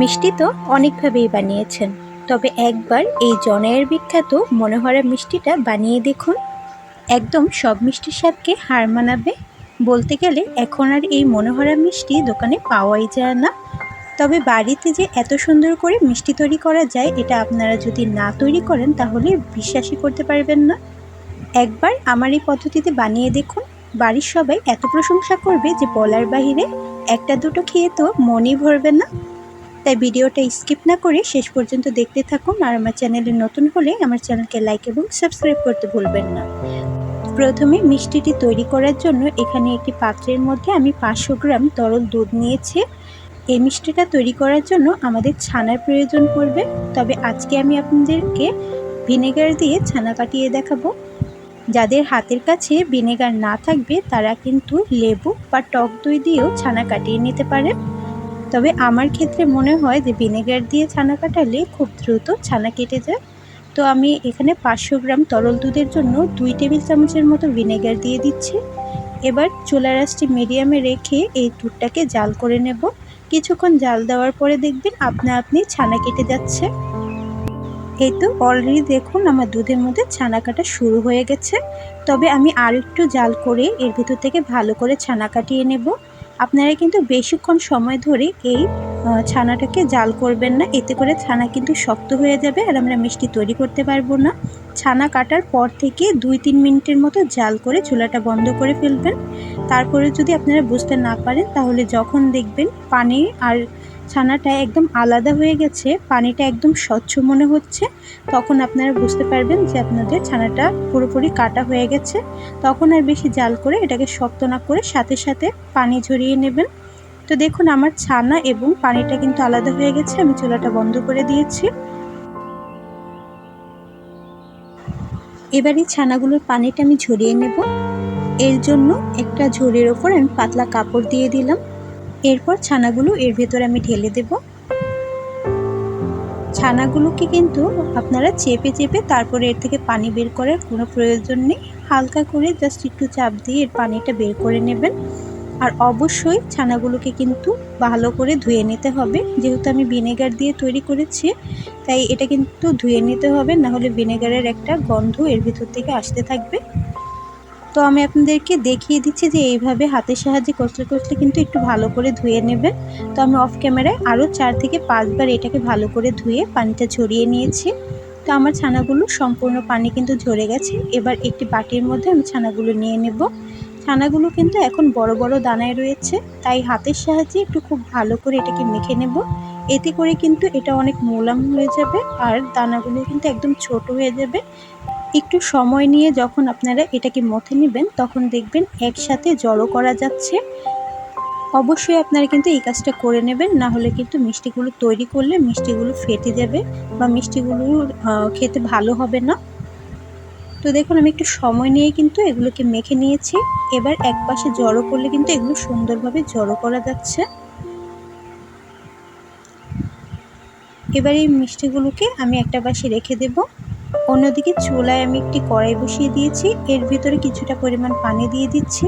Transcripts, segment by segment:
মিষ্টি তো অনেকভাবেই বানিয়েছেন। তবে একবার এই জনায়ের বিখ্যাত মনোহরা মিষ্টিটা বানিয়ে দেখুন। একদম সব মিষ্টির স্বাদকে হার মানাবে বলতে গেলে এখন আর এই মনোহরা মিষ্টি দোকানে পাওয়াই যায় না। তবে বাড়িতে যে এত সুন্দর করে মিষ্টি তৈরি করা যায়, এটা আপনারা যদি না তৈরি করেন, তাহলে বিশ্বাসই করতে পারবেন না। একবার আমার এই পদ্ধতিতে বানিয়ে দেখুন। বাড়ির সবাই এত প্রশংসা করবে যে বলার বাহিরে একটা দুটো খেয়ে তো মনই ভরবে না। তাই ভিডিওটা স্কিপ না করে শেষ পর্যন্ত দেখতে থাকুন আর আমার চ্যানেলে নতুন হলে আমার চ্যানেলকে লাইক এবং সাবস্ক্রাইব করতে ভুলবেন না। প্রথমে মিষ্টিটি তৈরি করার জন্য এখানে একটি পাত্রের মধ্যে আমি পাঁচশো গ্রাম তরল দুধ নিয়েছি। এই মিষ্টিটা তৈরি করার জন্য আমাদের ছানার প্রয়োজন পড়বে। তবে আজকে আমি আপনাদেরকে ভিনেগার দিয়ে ছানা কাটিয়ে দেখাবো। যাদের হাতের কাছে ভিনেগার না থাকবে তারা কিন্তু লেবু বা টক দই দিয়েও ছানা কাটিয়ে নিতে পারে তবে আমার ক্ষেত্রে মনে হয় যে ভিনেগার দিয়ে ছানা কাটালে খুব দ্রুত ছানা কেটে যায়। তো আমি এখানে পাঁচশো গ্রাম তরল দুধের জন্য দুই টেবিল চামচের মতো ভিনেগার দিয়ে দিচ্ছি। এবার চুলা রাসটি মিডিয়ামে রেখে এই দুধটাকে জাল করে নেব। কিছুক্ষণ জাল দেওয়ার পরে দেখবেন আপনা আপনি ছানা কেটে যাচ্ছে। এই তো অলরেডি দেখুন আমার দুধের মধ্যে ছানা কাটা শুরু হয়ে গেছে। তবে আমি আর একটু জাল করে এর ভিতর থেকে ভালো করে ছানা কাটিয়ে নেব। আপনারা কিন্তু বেশিক্ষণ সময় ধরে এই ছানাটাকে জাল করবেন না। এতে করে ছানা কিন্তু শক্ত হয়ে যাবে আর আমরা মিষ্টি তৈরি করতে পারব না। ছানা কাটার পর থেকে দুই তিন মিনিটের মতো জাল করে চুলাটা বন্ধ করে ফেলবেন। তারপরে যদি আপনারা বুঝতে না পারেন, তাহলে যখন দেখবেন পানি আর ছানাটা একদম আলাদা হয়ে গেছে, পানিটা একদম স্বচ্ছ মনে হচ্ছে। তখন আপনারা বুঝতে পারবেন যে আপনাদের ছানাটা পুরোপুরি কাটা হয়ে গেছে। তখন আর বেশি জাল করে এটাকে শক্ত না করে সাথে সাথে পানি ঝরিয়ে নেবেন। তো দেখুন, আমার ছানা এবং পানিটা কিন্তু আলাদা হয়ে গেছে, আমি চুলাটা বন্ধ করে দিয়েছি। এবার এই ছানাগুলোর পানিটা আমি ঝরিয়ে নেব। এর জন্য একটা ঝুড়ির ওপর আমি পাতলা কাপড় দিয়ে দিলাম। এরপর ছানাগুলো এর ভেতরে আমি ঢেলে দেব। ছানাগুলোকে কিন্তু আপনারা চেপে চেপে তারপরে এর থেকে পানি বের করার কোনো প্রয়োজন নেই। হালকা করে জাস্ট একটু চাপ দিয়ে এর পানিটা বের করে নেবেন। আর অবশ্যই ছানাগুলোকে কিন্তু ভালো করে ধুয়ে নিতে হবে। যেহেতু আমি ভিনেগার দিয়ে তৈরি করেছি, তাই এটা কিন্তু ধুয়ে নিতে হবে। না হলে ভিনেগারের একটা গন্ধ এর ভিতর থেকে আসতে থাকবে। তো আমি আপনাদেরকে দেখিয়ে দিচ্ছি যে এইভাবে হাতের সাহায্যে কষলে কষলে কিন্তু একটু ভালো করে ধুয়ে নেবেন তো আমি অফ ক্যামেরায় আরও চার থেকে পাঁচবার এটাকে ভালো করে ধুয়ে পানিটা ঝরিয়ে নিয়েছি। তো আমার ছানাগুলো সম্পূর্ণ পানি কিন্তু ঝরে গেছে। এবার একটি বাটির মধ্যে আমি ছানাগুলো নিয়ে নেব। ছানাগুলো কিন্তু এখন বড় বড় দানায় রয়েছে। তাই হাতের সাহায্যে একটু খুব ভালো করে এটাকে মেখে নেব। এতে করে কিন্তু এটা অনেক মোলাম হয়ে যাবে আর দানাগুলো কিন্তু একদম ছোট হয়ে যাবে। একটু সময় নিয়ে যখন আপনারা এটাকে মথে নেবেন, তখন দেখবেন একসাথে জড়ো করা যাচ্ছে। অবশ্যই আপনারা কিন্তু এই কাজটা করে নেবেন, না হলে কিন্তু মিষ্টিগুলো তৈরি করলে মিষ্টিগুলো ফেটে যাবে বা মিষ্টিগুলো খেতে ভালো হবে না। তো দেখুন, আমি একটু সময় নিয়ে কিন্তু এগুলোকে মেখে নিয়েছি। এবার এক পাশে জড়ো করলে কিন্তু এগুলো সুন্দরভাবে জড়ো করা যাচ্ছে। এবার এই মিষ্টিগুলোকে আমি একটা পাশে রেখে দেব। অন্যদিকে চুলায় আমি একটি কড়াই বসিয়ে দিয়েছি। এর ভিতরে কিছুটা পরিমাণ পানি দিয়ে দিচ্ছি।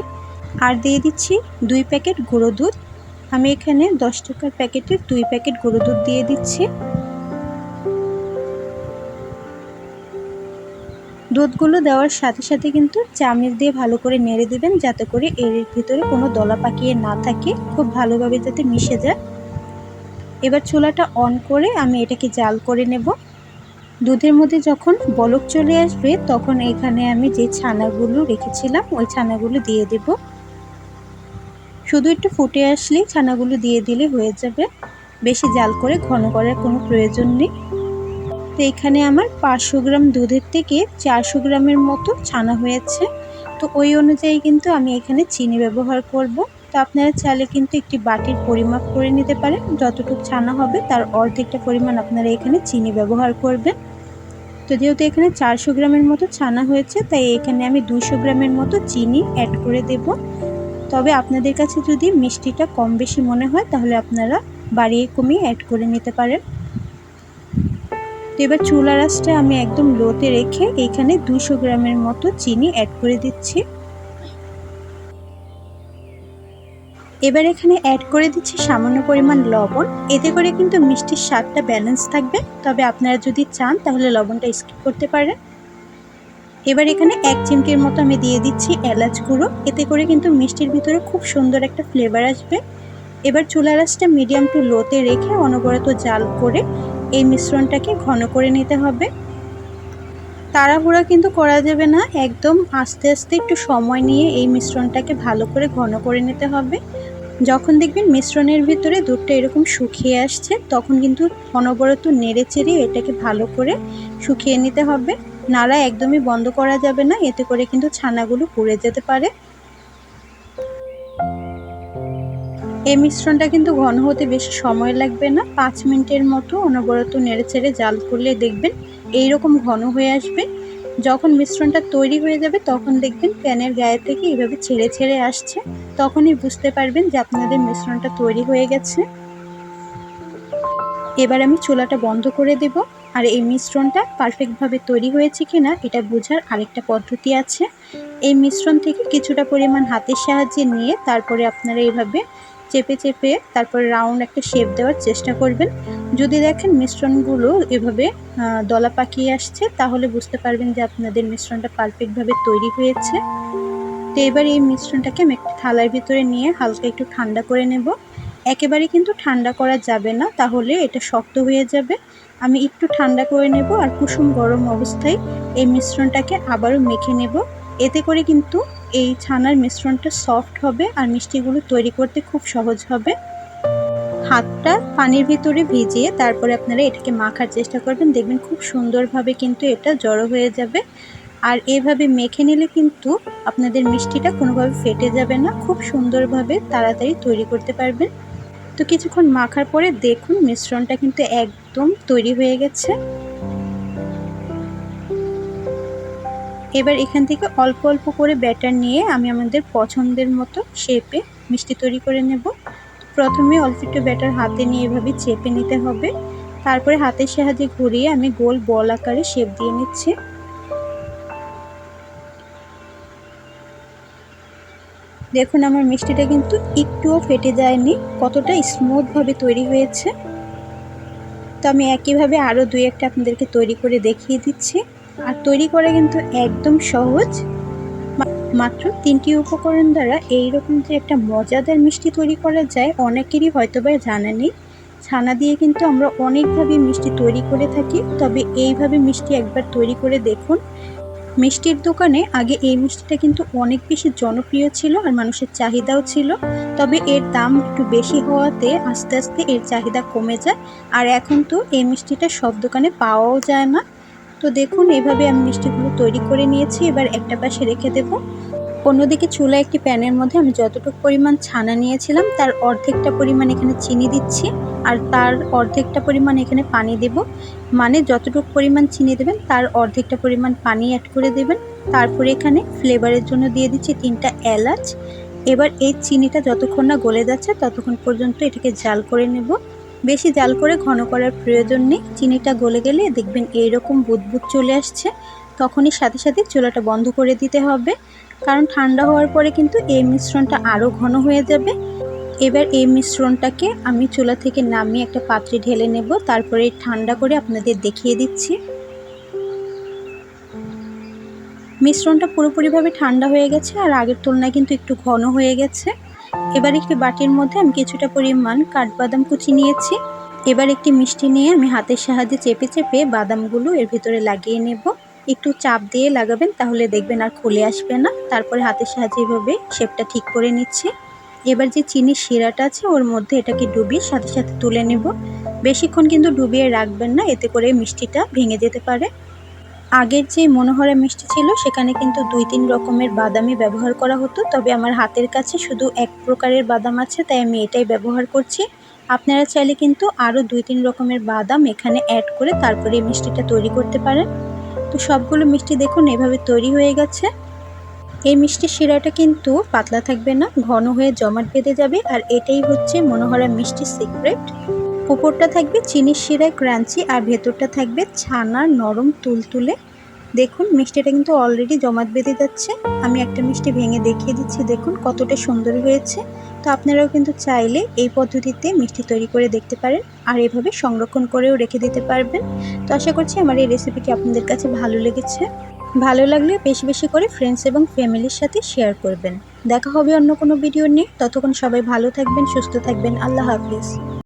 আর দিয়ে দিচ্ছি দুই প্যাকেট গুঁড়ো দুধ। আমি এখানে দশ টাকার প্যাকেটের দুই প্যাকেট গুঁড়ো দুধ দিয়ে দিচ্ছি। দুধগুলো দেওয়ার সাথে সাথে কিন্তু চামচ দিয়ে ভালো করে নেড়ে দেবেন, যাতে করে এর ভিতরে কোনো দলা পাকিয়ে না থাকে। খুব ভালোভাবে যাতে মিশে যায়। এবার চুলাটা অন করে আমি এটাকে জাল করে নেব। দুধের মধ্যে যখন বলক চলে আসবে, তখন এখানে আমি যে ছানাগুলো রেখেছিলাম, ওই ছানাগুলো দিয়ে দেব। শুধু একটু ফুটে আসলেই ছানাগুলো দিয়ে দিলে হয়ে যাবে। বেশি জাল করে ঘন করার কোনো প্রয়োজন নেই। তো এখানে আমার পাঁচশো গ্রাম দুধের থেকে চারশো গ্রামের মতো ছানা হয়েছে। তো ওই অনুযায়ী কিন্তু আমি এখানে চিনি ব্যবহার করব। তো আপনারা চাইলে কিন্তু একটি বাটির পরিমাপ করে নিতে পারেন। যতটুকু ছানা হবে, তার অর্ধেকটা পরিমাণ আপনারা এখানে চিনি ব্যবহার করবেন। তো যেহেতু এখানে চারশো গ্রামের মতো ছানা হয়েছে, তাই এখানে আমি দুশো গ্রামের মতো চিনি অ্যাড করে দেব। তবে আপনাদের কাছে যদি মিষ্টিটা কম বেশি মনে হয়, তাহলে আপনারা বাড়িয়ে কমিয়ে অ্যাড করে নিতে পারেন। তো এবার চুলা রাসটা আমি একদম লোতে রেখে এখানে দুশো গ্রামের মতো চিনি অ্যাড করে দিচ্ছি। এবার এখানে অ্যাড করে দিচ্ছি সামান্য পরিমাণ লবণ। এতে করে কিন্তু মিষ্টির স্বাদটা ব্যালেন্স থাকবে। তবে আপনারা যদি চান, তাহলে লবণটা স্কিপ করতে পারেন। এবার এখানে এক চিমটির মতো আমি দিয়ে দিচ্ছি এলাচ গুঁড়ো। এতে করে কিন্তু মিষ্টির ভিতরে খুব সুন্দর একটা ফ্লেভার আসবে। এবার চুলা রাসটা মিডিয়াম টু লোতে রেখে অনবরত জাল করে এই মিশ্রণটাকে ঘন করে নিতে হবে। তাড়াহুড়া কিন্তু করা যাবে না। একদম আস্তে আস্তে একটু সময় নিয়ে এই মিশ্রণটাকে ভালো করে ঘন করে নিতে হবে। যখন দেখবেন মিশ্রণের ভিতরে দুধটা এরকম শুকিয়ে আসছে, তখন কিন্তু অনবরত নেড়ে চেড়ে এটাকে ভালো করে শুকিয়ে নিতে হবে। নাড়া একদমই বন্ধ করা যাবে না, এতে করে কিন্তু ছানাগুলো পুড়ে যেতে পারে। এই মিশ্রণটা কিন্তু ঘন হতে বেশি সময় লাগবে না। পাঁচ মিনিটের মতো অনবরত নেড়ে চেড়ে জাল করলে দেখবেন এই রকম ঘন হয়ে আসবে। যখন মিশ্রণটা তৈরি হয়ে যাবে, তখন দেখবেন প্যানের গায়ে থেকে এইভাবে ছেড়ে ছেড়ে আসছে। তখনই বুঝতে পারবেন যে আপনাদের মিশ্রণটা তৈরি হয়ে গেছে। এবার আমি চুলাটা বন্ধ করে দেব। আর এই মিশ্রণটা পারফেক্টভাবে তৈরি হয়েছে কি না এটা বোঝার আরেকটা পদ্ধতি আছে। এই মিশ্রণ থেকে কিছুটা পরিমাণ হাতের সাহায্যে নিয়ে তারপরে আপনারা এইভাবে চেপে চেপে তারপর রাউন্ড একটা শেপ দেওয়ার চেষ্টা করবেন। যদি দেখেন মিশ্রণগুলো এভাবে দলা পাকিয়ে আসছে, তাহলে বুঝতে পারবেন যে আপনাদের মিশ্রণটা পারফেক্টভাবে তৈরি হয়েছে। তো এবার এই মিশ্রণটাকে আমি একটা থালার ভিতরে নিয়ে হালকা একটু ঠান্ডা করে নেব। একেবারে কিন্তু ঠান্ডা করা যাবে না, তাহলে এটা শক্ত হয়ে যাবে। আমি একটু ঠান্ডা করে নেব আর কুসুম গরম অবস্থায় এই মিশ্রণটাকে আবারও মেখে নেব। এতে করে কিন্তু এই ছানার মিশ্রণটা সফট হবে আর মিষ্টিগুলো তৈরি করতে খুব সহজ হবে। হাতটা পানির ভিতরে ভিজিয়ে তারপরে আপনারা এটাকে মাখার চেষ্টা করবেন। দেখবেন খুব সুন্দরভাবে কিন্তু এটা জড়ো হয়ে যাবে। আর এভাবে মেখে নিলে কিন্তু আপনাদের মিষ্টিটা কোনোভাবে ফেটে যাবে না। খুব সুন্দরভাবে তাড়াতাড়ি তৈরি করতে পারবেন। তো কিছুক্ষণ মাখার পরে দেখুন মিশ্রণটা কিন্তু একদম তৈরি হয়ে গেছে। এবার এখান থেকে অল্প অল্প করে ব্যাটার নিয়ে আমি আমাদের পছন্দের মতো শেপে মিষ্টি তৈরি করে নেব। প্রথমে অল্প একটু ব্যাটার হাতে নিয়ে এভাবে চেপে নিতে হবে। তারপরে হাতের সাহায্যে ঘুরিয়ে আমি গোল বল আকারে শেপ দিয়ে নিচ্ছি। দেখুন, আমার মিষ্টিটা কিন্তু একটুও ফেটে যায়নি, কতটা স্মুথভাবে তৈরি হয়েছে। তো আমি একইভাবে আরও দুই একটা আপনাদেরকে তৈরি করে দেখিয়ে দিচ্ছি। আর তৈরি করা কিন্তু একদম সহজ। মাত্র তিনটি উপকরণ দ্বারা এইরকম যে একটা মজাদার মিষ্টি তৈরি করা যায়, অনেকেরই হয়তো বা জানা নেই। ছানা দিয়ে কিন্তু আমরা অনেকভাবে মিষ্টি তৈরি করে থাকি, তবে এইভাবে মিষ্টি একবার তৈরি করে দেখুন। মিষ্টির দোকানে আগে এই মিষ্টিটা কিন্তু অনেক বেশি জনপ্রিয় ছিল আর মানুষের চাহিদাও ছিল, তবে এর দাম একটু বেশি হওয়াতে আস্তে আস্তে এর চাহিদা কমে যায়। আর এখন তো এই মিষ্টিটা সব দোকানে পাওয়াও যায় না। তো দেখুন, এভাবে আমি মিষ্টিগুলো তৈরি করে নিয়েছি। এবার একটা পাশে রেখে দেব। অন্যদিকে চুলা একটি প্যানের মধ্যে আমি যতটুকু পরিমাণ ছানা নিয়েছিলাম, তার অর্ধেকটা পরিমাণ এখানে চিনি দিচ্ছি আর তার অর্ধেকটা পরিমাণ এখানে পানি দেব। মানে যতটুকু পরিমাণ চিনি দেবেন, তার অর্ধেকটা পরিমাণ পানি অ্যাড করে দেবেন। তারপরে এখানে ফ্লেভারের জন্য দিয়ে দিচ্ছি তিনটা এলাচ। এবার এই চিনিটা যতক্ষণ না গলে যাচ্ছে, ততক্ষণ পর্যন্ত এটাকে জাল করে নেব। বেশি জাল করে ঘন করার প্রয়োজন নেই। চিনিটা গলে গেলে দেখবেন এইরকম বুদবুদ চলে আসছে। তখনই সাথে সাথে চুলাটা বন্ধ করে দিতে হবে। কারণ ঠান্ডা হওয়ার পরে কিন্তু এই মিশ্রণটা আরও ঘন হয়ে যাবে। এবার এই মিশ্রণটাকে আমি চুলা থেকে নামিয়ে একটা পাত্রে ঢেলে নেব। তারপরে ঠান্ডা করে আপনাদের দেখিয়ে দিচ্ছি। মিশ্রণটা পুরোপুরিভাবে ঠান্ডা হয়ে গেছে আর আগের তুলনায় কিন্তু একটু ঘন হয়ে গেছে। এবার একটি বাটির মধ্যে আমি কিছুটা পরিমাণ কাঠবাদাম কুচি নিয়েছি। এবার একটি মিষ্টি নিয়ে আমি হাতের সাহায্যে চেপে চেপে বাদামগুলো এর ভিতরে লাগিয়ে নেব। একটু চাপ দিয়ে লাগাবেন তাহলে দেখবেন আর খুলে আসবে না। তারপরে হাতের সাহায্যে এভাবে শেপটা ঠিক করে নিচ্ছি। এবার যে চিনির শিরাটা আছে, ওর মধ্যে এটাকে ডুবিয়ে সাথে সাথে তুলে নেব। বেশিক্ষণ কিন্তু ডুবিয়ে রাখবেন না, এতে করে মিষ্টিটা ভেঙে যেতে পারে। আগের যে মনোহরা মিষ্টি ছিল, সেখানে কিন্তু দুই তিন রকমের বাদামই ব্যবহার করা হতো। তবে আমার হাতের কাছে শুধু এক প্রকারের বাদাম আছে, তাই আমি এটাই ব্যবহার করছি। আপনারা চাইলে কিন্তু আরও দুই তিন রকমের বাদাম এখানে অ্যাড করে তারপরে এই মিষ্টিটা তৈরি করতে পারেন। তো সবগুলো মিষ্টি দেখুন, এভাবে তৈরি হয়ে গেছে। এই মিষ্টির শিরাটা কিন্তু পাতলা থাকবে না, ঘন হয়ে জমাট বেঁধে যাবে। আর এটাই হচ্ছে মনোহরা মিষ্টির সিক্রেট উপরটা থাকবে চিনির শিরায় ক্রাঞ্চি আর ভেতরটা থাকবে ছানার নরম তুলতুলে। দেখুন, মিষ্টিটা কিন্তু অলরেডি জমাট বেঁধে যাচ্ছে। আমি একটা মিষ্টি ভেঙে দেখিয়ে দিচ্ছি, দেখুন কতটা সুন্দর হয়েছে। তো আপনারাও কিন্তু চাইলে এই পদ্ধতিতে মিষ্টি তৈরি করে দেখতে পারেন আর এভাবে সংরক্ষণ করেও রেখে দিতে পারবেন। তো আশা করছি আমার এই রেসিপিটি আপনাদের কাছে ভালো লেগেছে। ভালো লাগলে বেশি বেশি করে ফ্রেন্ডস এবং ফ্যামিলির সাথে শেয়ার করবেন। দেখা হবে অন্য কোনো ভিডিও নিয়ে। ততক্ষণ সবাই ভালো থাকবেন, সুস্থ থাকবেন। আল্লাহ হাফিজ।